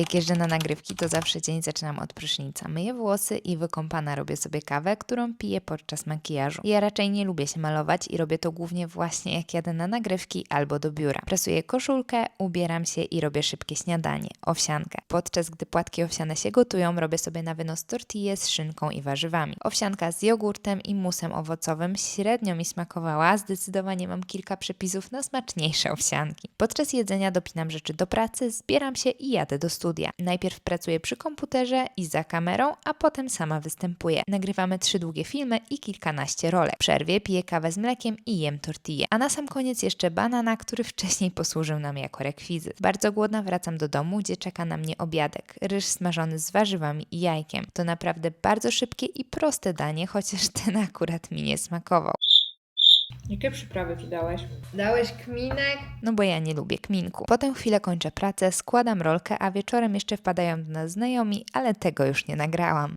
Jak jeżdżę na nagrywki, to zawsze dzień zaczynam od prysznica. Myję włosy i wykąpana robię sobie kawę, którą piję podczas makijażu. Ja raczej nie lubię się malować i robię to głównie właśnie jak jadę na nagrywki albo do biura. Presuję koszulkę, ubieram się i robię szybkie śniadanie, owsiankę. Podczas gdy płatki owsiane się gotują, robię sobie na wynos tortille z szynką i warzywami. Owsianka z jogurtem i musem owocowym średnio mi smakowała, zdecydowanie mam kilka przepisów na smaczniejsze owsianki. Podczas jedzenia dopinam rzeczy do pracy, zbieram się i jadę do studia. Najpierw pracuję przy komputerze i za kamerą, a potem sama występuję. Nagrywamy trzy długie filmy i kilkanaście rolek. Przerwie piję kawę z mlekiem i jem tortillę. A na sam koniec jeszcze banana, który wcześniej posłużył nam jako rekwizyt. Bardzo głodna wracam do domu, gdzie czeka na mnie obiadek. Ryż smażony z warzywami i jajkiem. To naprawdę bardzo szybkie i proste danie, chociaż ten akurat mi nie smakował. Jakie przyprawy tu dałeś? Dałeś kminek? No bo ja nie lubię kminku. Potem chwilę kończę pracę, składam rolkę, a wieczorem jeszcze wpadają do nas znajomi, ale tego już nie nagrałam.